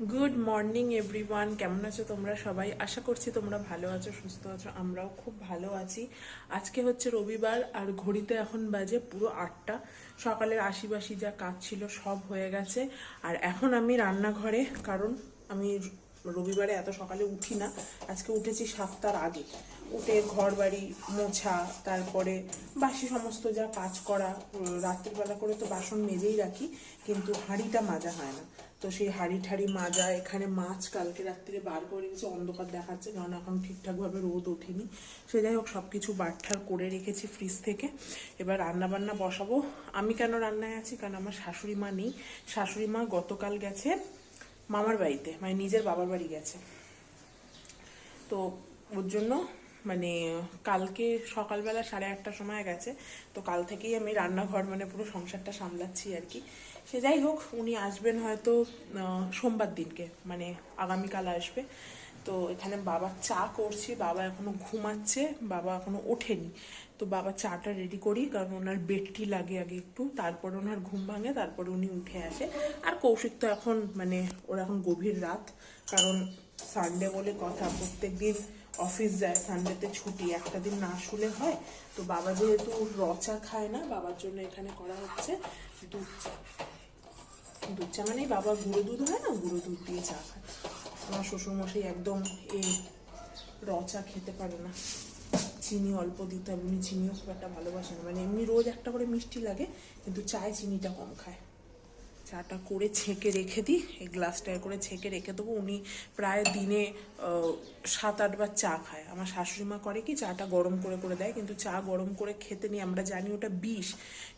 Good morning everyone কেমন আছো তোমরা সবাই? আশা করছি তোমরা ভালো আছো, সুস্থ আছো, আমরাও খুব ভালো আছি। আজকে হচ্ছে রবিবার, আর ঘড়িতে এখন বাজে পুরো আটটা। সকালের আশিবাসি যা কাজ ছিল সব হয়ে গেছে। আর এখন আমি রান্নাঘরে, কারণ আমি রবিবারে এত সকালে উঠি না। আজকে উঠেছি সাতটার আগে। উঠে ঘর বাড়ি মোছা, তারপরে বাসি সমস্ত যা কাজ করা রাত্রিবেলা করে তো বাসন মেজেই রাখি, কিন্তু হাঁড়িটা মাজা হয় না। তো সেই হাঁড়ি ঠাড়ি মাজা, এখানে মাছ কালকে রাত্রিরে বার করে রেখেছি, অন্ধকার দেখাচ্ছে, কারণ এখন ঠিকঠাকভাবে রোদ ওঠেনি। সে যাই হোক সব কিছু বাটঠার করে রেখেছি ফ্রিজ থেকে। এবার রান্না বান্না বসাবো। আমি কেন রান্নায় আছি? কারণ আমার শাশুড়ি মা নেই। শাশুড়ি মা গতকাল গেছে মামার বাড়িতে মানে নিজের বাবার বাড়ি গেছে। তো ওর জন্য মানে কালকে সকালবেলা সাড়ে আটটার সময় গেছে, তো কাল থেকেই আমি রান্নাঘর মানে পুরো সংসারটা সামলাচ্ছি আর কি। সে যাই হোক, উনি আসবেন হয়তো সোমবার দিনকে মানে আগামীকাল আসবে। তো এখানে বাবা চা করছি, বাবা এখনও ঘুমাচ্ছে, বাবা এখনও ওঠেনি। তো বাবা চাটা রেডি করি, কারণ ওনার বেডটি লাগে আগে একটু, তারপর ওনার ঘুম ভাঙে, তারপরে উনি উঠে আসে। আর কৌশিক তো এখন মানে ওর এখন গভীর রাত, কারণ সানডে বলে কথা প্রত্যেক দিন অফিস যায় সানডেতে ছুটি, একটা দিন না শুলে হয়। তো বাবা যেহেতু রচা খায় না, বাবার জন্য এখানে করা হচ্ছে দুধ চা। দুধ চা মানেই বাবা গুঁড়ো দুধ হয় না, গুঁড়ো দুধ দিয়ে চা খায়। আমার শ্বশুরমশাই একদম এই র চা খেতে পারে না। চিনি অল্প দিতে হবে, উনি চিনিও খুব একটা ভালোবাসে না। মানে এমনি রোজ একটা করে মিষ্টি লাগে, কিন্তু চায় চিনিটা কম খায়। চাটা করে ছেঁকে রেখে দিই, এই গ্লাসটা করে ছেঁকে রেখে দেবো। উনি প্রায় দিনে সাত আটবার চা খায়। আমার শাশুড়িমা করে কি চাটা গরম করে করে দেয়, কিন্তু চা গরম করে খেতে নিই, আমরা জানি ওটা বিষ।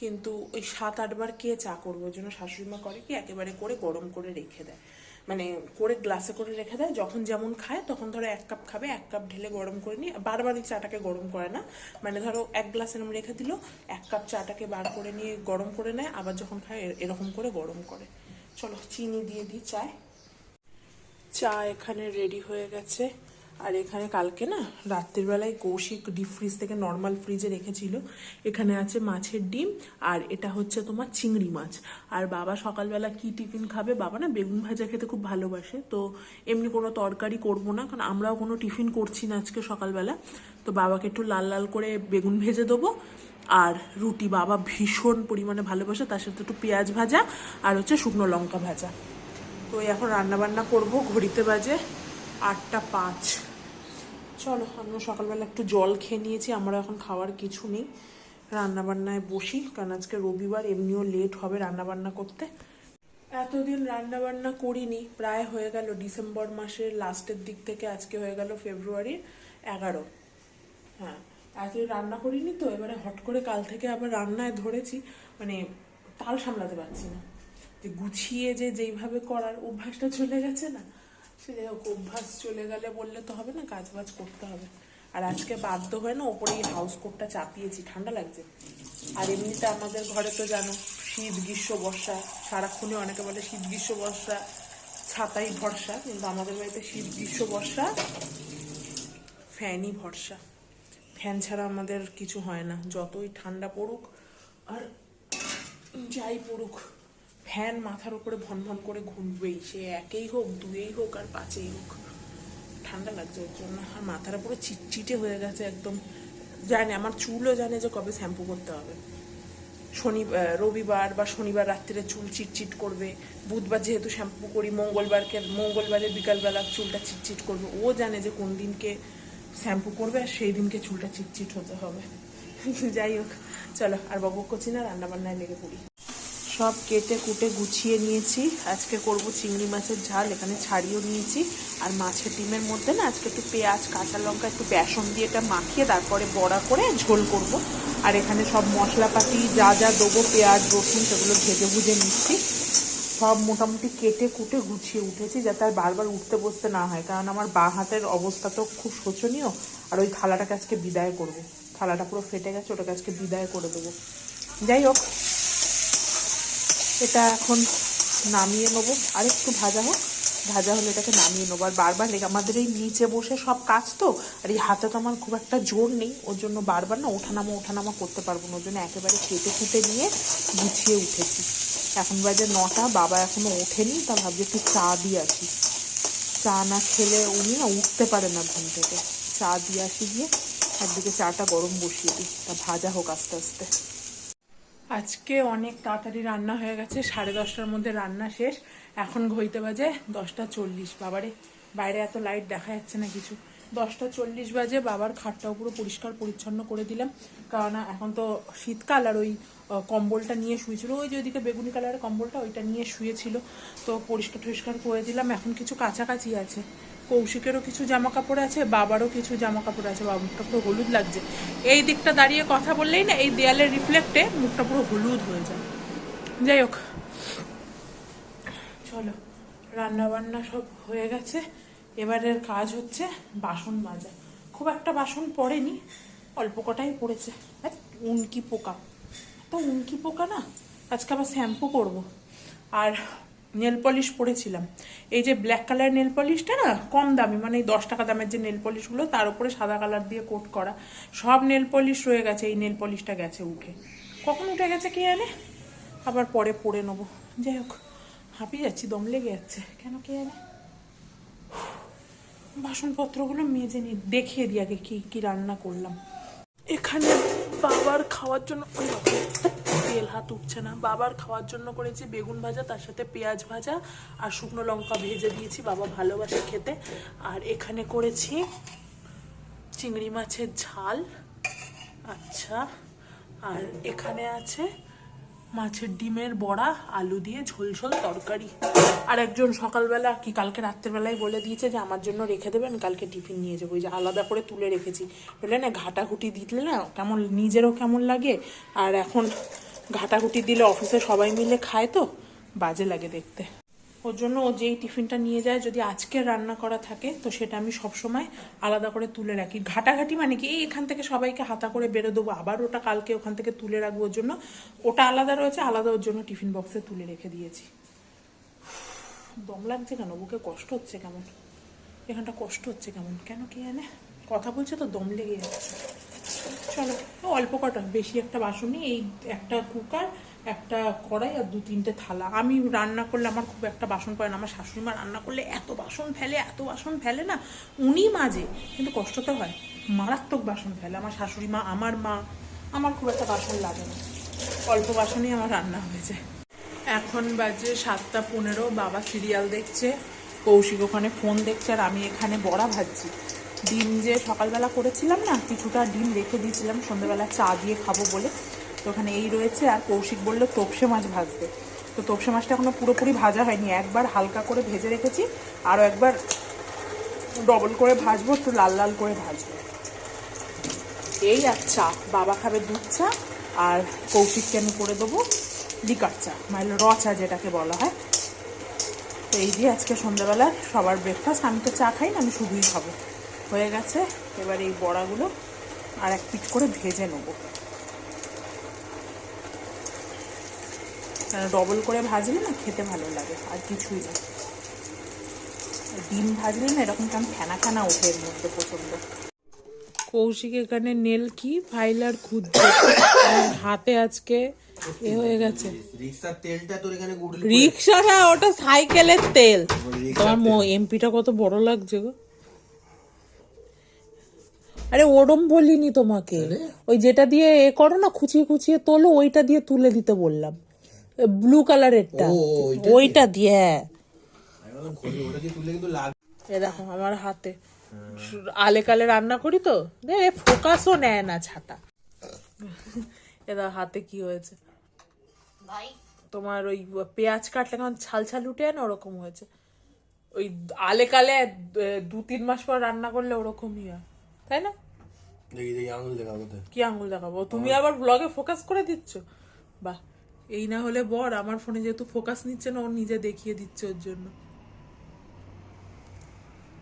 কিন্তু ওই সাত আটবার কে চা করব? ওই জন্য শাশুড়ি মা করে কি একেবারে করে গরম করে রেখে দেয়। মানে করে গ্লাসে করে রেখে দেয়। যখন যেমন খায়, তখন ধরো এক কাপ খাবে, এক কাপ ঢেলে গরম করে নিয়ে বারবারই চাটাকে গরম করে না। মানে ধরো এক গ্লাস এরম রেখে দিল, এক কাপ চাটাকে বার করে নিয়ে গরম করে নেয়, আবার যখন খায় এরকম করে গরম করে। চলো, চিনি দিয়ে দিই চায়। চা এখানে রেডি হয়ে গেছে। আর এখানে কালকে না, রাত্রিবেলায় কৌশিক ডিপ ফ্রিজ থেকে নর্মাল ফ্রিজে রেখেছিল। এখানে আছে মাছের ডিম আর এটা হচ্ছে তোমার চিংড়ি মাছ। আর বাবা সকালবেলা কি টিফিন খাবে? বাবা না বেগুন ভাজা খেতে খুব ভালোবাসে। তো এমনি কোনো তরকারি করব না, কারণ আমরাও কোনো টিফিন করছি না আজকে সকালবেলা। তো বাবাকে একটু লাল লাল করে বেগুন ভেজে দেবো। আর রুটি বাবা ভীষণ পরিমাণে ভালোবাসে, তার সাথে একটু পেঁয়াজ ভাজা আর হচ্ছে শুকনো লঙ্কা ভাজা। তো এখন রান্না বান্না করব, ঘড়িতে বাজে আটটা পাঁচ। চলো আমরা সকালবেলা একটু জল খেয়ে নিয়েছি, আমরা এখন খাওয়ার কিছু নেই। রান্নাবান্নায় বসি, কারণ আজকে রবিবার, এমনিও লেট হবে রান্নাবান্না করতে। এতদিন রান্নাবান্না করিনি, প্রায় হয়ে গেল ডিসেম্বর মাসের লাস্টের দিক থেকে আজকে হয়ে গেল ফেব্রুয়ারির এগারো। হ্যাঁ এতদিন রান্না করিনি তো, এবারে হট করে কাল থেকে আবার রান্নায় ধরেছি মানে তাল সামলাতে পারছি না। যে গুছিয়ে যে যেইভাবে করার অভ্যাসটা চলে গেছে না সে অভ্যাস চলে গেলে বললে তো হবে না কাজ বাজ করতে হবে। আর আজকে বাধ্য হয়ে না ওপরে এই হাউস কোটটা চাপিয়েছি, ঠান্ডা লাগছে। আর এমনিতে আমাদের ঘরে তো জানো, শীত, গ্রীষ্ম, বর্ষা, সারাক্ষণই অনেকে বলে শীত, গ্রীষ্ম, বর্ষা, ছাতাই ভরসা, কিন্তু আমাদের বাড়িতে শীত, গ্রীষ্ম, বর্ষা, ফ্যানই ভরসা। ফ্যান ছাড়া আমাদের কিছু হয় না, যতই ঠান্ডা পড়ুক আর যাই পড়ুক। ফ্যান মাথার উপরে ভন ভন করে ঘুরবেই সে একেই হোক, দুয়েই হোক, আর পাঁচেই হোক। ঠান্ডা লাগছে ওর জন্য। আর মাথাটা পুরো চিটচিটে হয়ে গেছে একদম। জানে, আমার চুলও জানে যে কবে শ্যাম্পু করতে হবে। শনি রবিবার বা শনিবার রাত্রিরে চুল চিটচিট করবে। বুধবার যেহেতু শ্যাম্পু করি, মঙ্গলবারকে মঙ্গলবারের বিকালবেলা চুলটা চিটচিট করবে। ও জানে যে কোন দিনকে শ্যাম্পু করবে আর সেই দিনকে চুলটা চিটচিট হতে হবে। যাই হোক, চলো, আর বাবু করছি না রান্না বান্নায় লেগে পড়ি। সব কেটে কুটে গুছিয়ে নিয়েছি। আজকে করব চিংড়ি মাছের ঝাল, এখানে ছাড়িয়েও নিয়েছি। আর মাছের ডিমের মধ্যে না আজকে একটু পেঁয়াজ, কাঁচা লঙ্কা, একটু বেসন দিয়ে এটা মাখিয়ে তারপরে বড়া করে ঝোল করব। আর এখানে সব মশলাপাতি যা যা দেবো, পেঁয়াজ, রসুন, সেগুলো ভেজে ভুজে নিচ্ছি। সব মোটামুটি কেটে কুটে গুছিয়ে উঠেছি যাতে আর বারবার উঠতে বসতে না হয়। কারণ আমার বা হাতের অবস্থা তো খুব শোচনীয়। আর ওই থালাটাকে আজকে বিদায় করব। থালাটা পুরো ফেটে গেছে, ওটাকে আজকে বিদায় করে দেবো। যাই হোক। এটা এখন নামিয়ে নেব। আর একটু ভাজা হোক। ভাজা হলে এটাকে নামিয়ে নেব। আর বারবার লেগে আমাদের এই নিচে বসে সব কাজ তো, আর এই হাতে তো আমার খুব একটা জোর নেই। ওর জন্য বারবার না ওঠানামা ওঠানামা করতে পারব না। ওর জন্য একেবারে কেটে কুটে নিয়ে গুছিয়ে উঠেছি। এখন বাজে নটা, বাবা এখনও ওঠেনি, তা ভাবছি একটু চা দিয়ে আসি। চা না খেলে উনি না উঠতে পারে না ঘুম থেকে। চা দিয়ে আসি গিয়ে একদিকে চাটা গরম বসিয়ে দিই। তা ভাজা হোক আস্তে আস্তে। আজকে অনেক তাড়াতাড়ি রান্না হয়ে গেছে, সাড়ে দশটার মধ্যে রান্না শেষ। এখন ঘইতে বাজে দশটা চল্লিশ, বাবারে। বাইরে এত লাইট দেখা যাচ্ছে না কিছু। দশটা চল্লিশ বাজে, বাবার খাটটাও পুরো পরিষ্কার পরিচ্ছন্ন করে দিলাম। কারণ এখন তো শীতকাল আর ওই কম্বলটা নিয়ে শুয়েছিল। ওই যে ওইদিকে বেগুনি কালারের কম্বলটা ওইটা নিয়ে শুয়েছিল। তো পরিষ্কার টরিষ্কার করে দিলাম। এখন কিছু কাছাকাছি আছে। কৌশিকেরও কিছু জামা কাপড় আছে, বাবারও কিছু জামা কাপড় আছে, বাবা, মুখটা পুরো হলুদ লাগছে। এই দিকটা দাঁড়িয়ে কথা বললেই না, এই দেয়ালের রিফ্লেক্টে মুখটা পুরো হলুদ হয়ে যায়। যাই হোক, চলো রান্না বান্না সব হয়ে গেছে, এবারের কাজ হচ্ছে বাসন মাজা। খুব একটা বাসন পড়েনি, অল্প কটাই পড়েছে। আর উনকি পোকা। তো উনকি পোকা না, আজকে আবার শ্যাম্পু করব। আর নেল পলিশ পরেছিলাম। এই যে ব্ল্যাক কালার নেল পলিশটা না, কম দামি মানে এই দশ টাকা দামের যে নেল পলিশগুলো, তার উপরে সাদা কালার দিয়ে কোট করা। সব নেল পলিশ রয়ে গেছে, এই নেল পলিশটা গেছে উঠে। কখন উঠে গেছে কে জানে? আবার পরে পরে নেব। যাই হোক, হাঁপিয়ে যাচ্ছি, দম লেগে যাচ্ছে। কেন কে জানে? বাসনপত্রগুলো মেজে নি, দেখিয়ে দিই আগে কী কী রান্না করলাম। এখানে বাবার খাওয়ার জন্য ওই তেল হাত উঠছে না। বাবার খাওয়ার জন্য করেছি বেগুন ভাজা, তার সাথে পেঁয়াজ ভাজা আর শুকনো লঙ্কা ভেজে দিয়েছি। বাবা ভালোবাসে খেতে। আর এখানে করেছি চিংড়ি মাছের ঝাল। আচ্ছা আর এখানে আছে মাছের ডিমের বড়া, আলু দিয়ে ঝোল ঝোল তরকারি। আর একজন সকালবেলা কি কালকে রাত্রেবেলায় বলে দিয়েছে যে, আমার জন্য রেখে দেবে, আমি কালকে টিফিন নিয়ে যাব। ওই যে আলাদা করে তুলে রেখেছি। বললে, না, ঘাটাঘুটি দিলে না কেমন, নিজেরও কেমন লাগে? আর এখন ঘাটাঘুটি দিলে অফিসে সবাই মিলে খায় তো, বাজে লাগে দেখতে। ওর জন্য ও যেই টিফিনটা নিয়ে যায়, যদি আজকে রান্না করা থাকে, তো সেটা আমি সবসময় আলাদা করে তুলে রাখি। ঘাটাঘাটি মানে কি? এই এখান থেকে সবাইকে হাতা করে বেরো দেবো, আবার ওটা কালকে ওখান থেকে তুলে রাখব ওর জন্য। ওটা আলাদা রয়েছে, আলাদা ওর জন্য টিফিন বক্সে তুলে রেখে দিয়েছি। দম লাগছে কেন? বুকে কষ্ট হচ্ছে কেমন? এখানটা কষ্ট হচ্ছে কেমন? কেন কি জানে? কথা বলছে তো, দম লেগে যাচ্ছে। চলো, অল্প কটা, বেশি একটা বাসন এই একটা কুকার একটা কড়াই আর দু তিনটে থালা। আমি রান্না করলে আমার খুব একটা বাসন পড়ে না। আমার শাশুড়ি মা রান্না করলে এত বাসন ফেলে, এত বাসন ফেলে না, উনি মাঝে, কিন্তু কষ্ট তো হয়, মারাত্মক বাসন ফেলে। আমার শাশুড়ি মা আমার মা, আমার খুব একটা বাসন লাগে না। অল্প বাসনই আমার রান্না হয়েছে এখন বাজে সাতটা পনেরো, বাবা সিরিয়াল দেখছে, কৌশিক ওখানে ফোন দেখছে, আর আমি এখানে বড়া ভাজছি। ডিম যে সকালবেলা করেছিলাম না, কিছুটা ডিম রেখে দিয়েছিলাম, সন্ধ্যেবেলা চা দিয়ে খাব বলে। তো ওখানে এই রয়েছে, আর কৌশিক বলল তোপসে মাছ ভাজতে। তো তোপসে মাছটা এখনও পুরোপুরি ভাজা হয়নি। একবার হালকা করে ভেজে রেখেছি আরও একবার ডবল করে ভাজবো, একটু লাল লাল করে ভাজবো। এই আর চা, বাবা খাবে দুধ চা, আর কৌশিককে আমি করে দেবো লিকার চা মানে র চা যেটাকে বলা হয়। তো এই দিয়ে আজকে সন্ধ্যাবেলা সবার ব্রেকফাস্ট আমি তো চা খাই না, আমি শুধুই খাব। হয়ে গেছে, এবার এই বড়াগুলো আর এক পিঠ করে ভেজে নেব। ডবল করে ভাজলে না খেতে ভালো লাগে আর কিছুই না। ডিম ভাজলে না এরকম কেমন ফেনা ফেনা ওঠে এর মধ্যে প্রচণ্ড কৌশিক এখানে নেল কি? ফাইল আর খুঁজছে হাতে আজকে এ হয়ে গেছে। রিক্সার তেলটা তোর এখানে গুড়লি রিক্সা না ওটা সাইকেলের তেল। তোমার এমপিটা কত বড় লাগছে গো। আরে ওরম বলিনি তোমাকে। ওই যেটা দিয়ে এ করো না খুচিয়ে খুচিয়ে তোলো ওইটা দিয়ে তুলে দিতে বললাম। ব্লু কালারেরটা ওইটা দিয়ে। হ্যাঁ এ দেখো আমার হাতে। আলে কালে রান্না করি তো দে ফোকাসও নেয় না ছাতা। এ দেখো হাতে কি হয়েছে? তোমার ওই পেঁয়াজ কাটলে কেমন ছাল ছাল উঠে না ওরকম হয়েছে? ওই আলে কালে দু তিন মাস পর রান্না করলে ওরকমই হয়। তাই না? দেখি দেখি আঙুল দেখা কোথায়। কি আঙ্গুল দেখাবো? তুমি আবার ব্লগে ফোকাস করে দিচ্ছ? বাহ। এই না হলে বর আমার ফোনে যেহেতু ফোকাস নিচ্ছে না ও নিজে দেখিয়ে দিচ্ছে ওর জন্য।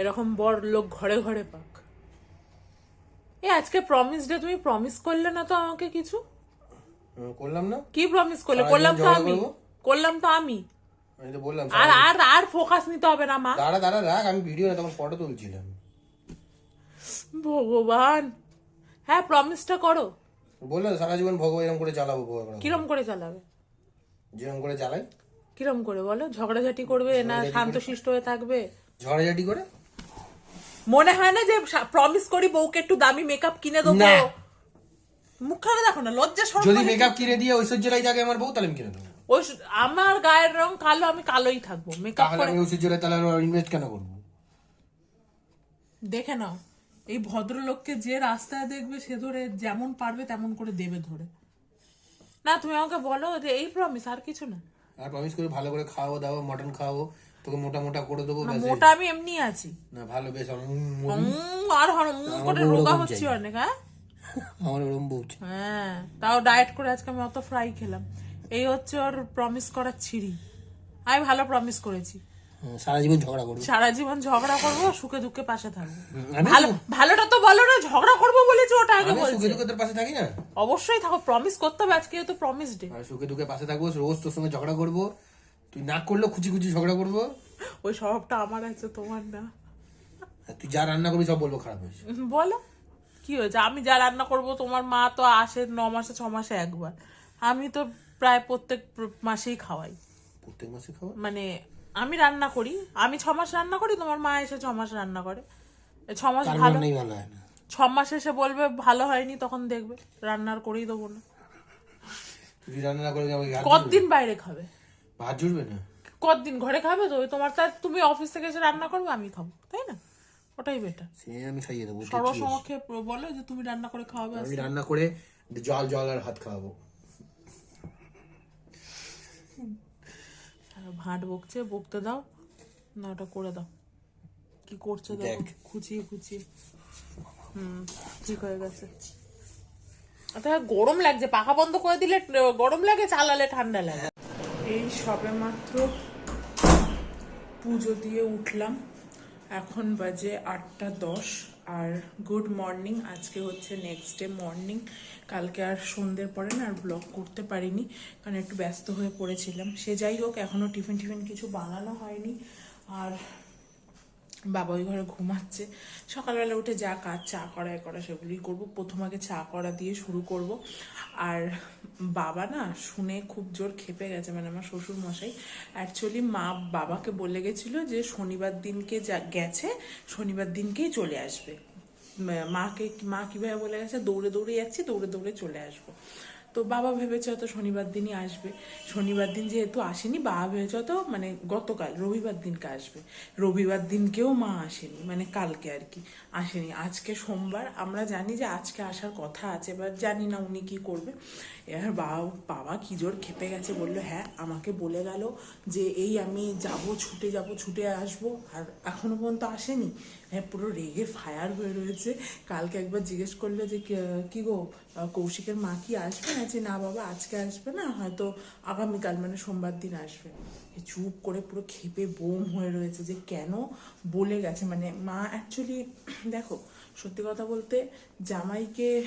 এরকম বর লোক ঘরে ঘরে পাক। এ আজকে প্রমিস ডে তুমি প্রমিস করলে না তো আমাকে কিছু? করলাম না। কি প্রমিস করলে? করলাম তো আমি। করলাম তো আমি। আমি তো বললাম আর আর আর ফোকাস নিতে হবে না মা। দাঁড়া দাঁড়া রাখ আমি ভিডিও না তখন ফটো তুলছিলাম। ভগবান। হ্যাঁ প্রমিসটা করো। বললাম সারা জীবন ভগবান এরকম করে চালাবো ভগবান কিরম করে চালাবে? যেরকম করে চালাই। কিরম করে বলো? ঝগড়াঝাটি করবে না শান্তশিষ্ট হয়ে থাকবে? ঝড়াঝাটি করে? মনে হয় না যে প্রমিস করি বউকে একটু দামি মেকআপ কিনে দেবো। মুখখানে দেখো না লজ্জা যদি মেকআপ কিনে দিয়ে ঐশ্বর্য আমার বউ তাহলে আমি কিনে দেবো। ওই আমার গায়ের রং কালো আমি কালোই থাকব। মেকআপ করে আমি ঐশ্বর্য রাই তাহলে ইনভেস্ট কেন করব? দেখে নাও এই ভদ্রলোককে যে রাস্তায় দেখবে সে ধরে যেমন পারবে তেমন করে দেবে ধরে। না তুমি আমাকে বলো যে এই প্রমিস আর কিছু না। আর প্রমিস করে ভালো করে খাওয়াবো দাও মটন খাওয়াবো তোকে মোটা মোটা করে দেবো মোটা আমি এমনি আছি। না ভালো বেশ আর হরম করে রোগা হচ্ছে। অনেক হ্যাঁ? আমার ওরম বুট হ্যাঁ তাও ডায়েট করে আজকে আমি অত ফ্রাই খেলাম। এই হচ্ছে ওর প্রমিস করার ছিঁড়ি। আমি ভালো প্রমিস করেছি। সারা জীবন ঝগড়া করব। সারা জীবন ঝগড়া করব সুখে দুঃখে পাশে থাকব। ভালো ভালোটা তো বলো না ঝগড়া করব বলেছি ওটা আগে আমি সুখে দুঃখে তোর পাশে থাকি না? অবশ্যই থাকো প্রমিস করতে হবে আজকে তো প্রমিস ডে সুখে দুঃখে পাশে থাকব রোজ তোর সঙ্গে ঝগড়া করব। তুই না করলেও খুচি খুচি ঝগড়া করব। ওই স্বভাবটা আমার আছে তোমার না। তুই যা রান্না করবি সব বলব খারাপ হয়েছে। বলো। কি হয়েছে? আমি যা রান্না করব তোমার মা তো আসে ন মাসে ছ মাসে একবার। আমি তো প্রায় প্রত্যেক মাসেই খাওয়াই। প্রত্যেক মাসে খাওয়া মানে আমি রান্না করি। আমি ছ মাস রান্না করি তোমার মা এসে ছ মাস রান্না করে। ছ মাস ভালো ছ মাস এসে বলবে ভালো হয়নি তখন দেখবে। রান্নার করেই দেবো না। রান্না করে কতদিন বাইরে খাবে? হাত জুড়বে না? কতদিন ঘরে খাবে তো? তোমার তার তুমি অফিস থেকে এসে রান্না করবে আমি খাব তাই না? ওটাই বেটার সে আমি খাইয়ে দেবো সর্বসমক্ষে বলো যে তুমি রান্না করে খাওয়াবে আমি রান্না করে জল জল আর হাত খাওয়াবো আর ভাট বকছে বকতে দাও। না ওটা করে দাও। কি করছে দেখো। খুচিয়ে খুচিয়ে। হুম ঠিক হয়ে গেছে। আচ্ছা গরম লাগছে পাখা বন্ধ করে দিলে গরম লাগে চালালে ঠান্ডা লাগে। এই সবে মাত্র পুজো দিয়ে উঠলাম। এখন বাজে আটটা দশ। আর গুড মর্নিং আজকে হচ্ছে নেক্সট ডে মর্নিং কালকে আর সন্ধ্যের পরে না আর ব্লগ করতে পারিনি, কারণ একটু ব্যস্ত হয়ে পড়েছিলাম। সে যাই হোক এখনও টিফিন টিফিন কিছু বানানো হয়নি। আর বাবা ওই ঘরে ঘুমাচ্ছে। সকালবেলা উঠে যা কাজ, চা করা করা সেগুলোই করব। প্রথম আগে চা করা দিয়ে শুরু করব। আর বাবা না শুনে খুব জোর খেপে গেছে মানে আমার শ্বশুর মশাই অ্যাকচুয়ালি মা বাবাকে বলে গেছিল যে, শনিবার দিনকে যা গেছে, শনিবার দিনকেই চলে আসবে। মাকে মা কীভাবে বলে গেছে? দৌড়ে দৌড়ে যাচ্ছি, দৌড়ে দৌড়ে চলে আসব। তো বাবা ভেবেছে হয়তো শনিবার দিনই আসবে। শনিবার দিন যেহেতু আসেনি, বাবা ভেবেছে হয়তো মানে গতকাল, রবিবার দিনকে আসবে। রবিবার দিনকেও মা আসেনি মানে কালকে আর কি আসেনি। আজকে সোমবার, আমরা জানি যে আজকে আসার কথা আছে, এবার জানি না উনি কি করবে। এবার বাবা বাবা কি জোর খেপে গেছে, বলল হ্যাঁ আমাকে বলে গেল যে এই আমি যাব, ছুটে যাব, ছুটে আসব, আর এখনও পর্যন্ত আসেনি। হ্যাঁ পুরো রেগে ফায়ার হয়ে রয়েছে। কালকে একবার জিজ্ঞেস করল যে, কি গো, কৌশিকের মা কি আসবে? যে না বাবা, আজকে আসবে না, হয়তো আগামীকাল মানে সোমবার দিন আসবে। চুপ করে পুরো খেপে বোম হয়ে রয়েছে যে কেন বলে গেছে। মানে মা অ্যাকচুয়ালি দেখো, সত্যি কথা বলতে জামাইকে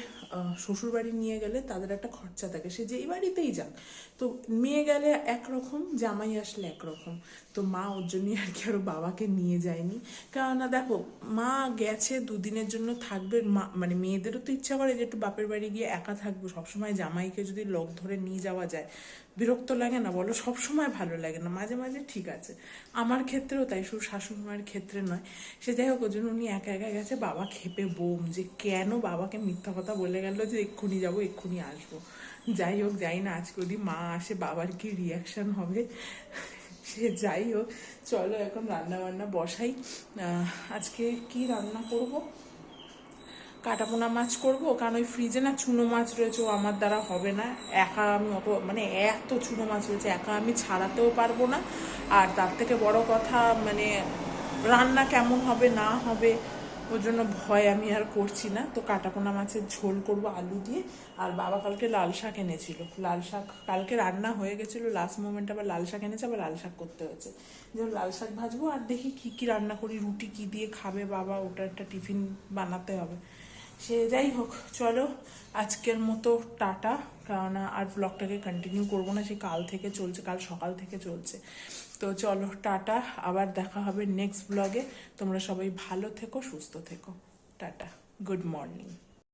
শ্বশুর শ্বশুরবাড়ি নিয়ে গেলে তাদের একটা খরচা থাকে। সে যেই বাড়িতেই যাক তো মেয়ে গেলে একরকম, জামাই আসলে একরকম। তো মা ওর জন্যই আর কি আরও বাবাকে নিয়ে যায়নি। কেননা দেখো, মা গেছে দুদিনের জন্য থাকবে, মা মানে মেয়েদেরও তো ইচ্ছা করে যে একটু বাপের বাড়ি গিয়ে একা থাকব। সবসময় জামাইকে যদি লোক ধরে নিয়ে যাওয়া যায়, বিরক্ত লাগে না বলো? সবসময় ভালো লাগে না। মাঝে মাঝে ঠিক আছে। আমার ক্ষেত্রেও তাই, শুধু শাশুড়ি ক্ষেত্রে নয়। সে যাই হোক ওই জন্য উনি একা একা গেছে, বাবা খেপে বোম যে কেন বাবাকে মিথ্যা কথা বলে গেল যে এক্ষুনি যাব, এক্ষুনি আসব। যাই হোক, যাই না, আজকে যদি মা আসে, বাবার কি রিয়াকশন হবে? সে যাই হোক, চলো এখন রান্না বান্না বসাই আজকে কি রান্না করব? কাটাপোনা মাছ করব, কারণ ওই ফ্রিজে না চুনো মাছ রয়েছে, ও আমার দ্বারা হবে না। একা আমি অত মানে এত চুনো মাছ রয়েছে, একা আমি ছাড়াতেও পারব না। আর তার থেকে বড় কথা মানে রান্না কেমন হবে, না হবে ওর জন্য ভয় আমি আর করছি না। তো কাটাপোনা মাছের ঝোল করব আলু দিয়ে। আর বাবা কালকে লাল শাক এনেছিল। লাল শাক কালকে রান্না হয়ে গেছিল। লাস্ট মোমেন্ট আবার লাল শাক এনেছে, আবার লাল শাক করতে হয়েছে। যেমন লাল শাক ভাজবো আর দেখি কি কি রান্না করি, রুটি কি দিয়ে খাবে বাবা, ওটা একটা টিফিন বানাতে হবে। সে যাই হোক, চলো আজকের মতো টাটা। কেননা আর ব্লগটাকে কন্টিনিউ করব না, সে কাল থেকে চলছে, কাল সকাল থেকে চলছে। তো চলো, টাটা। আবার দেখা হবে নেক্সট ব্লগে তোমরা সবাই ভালো থেকো, সুস্থ থেকো। টাটা। Good morning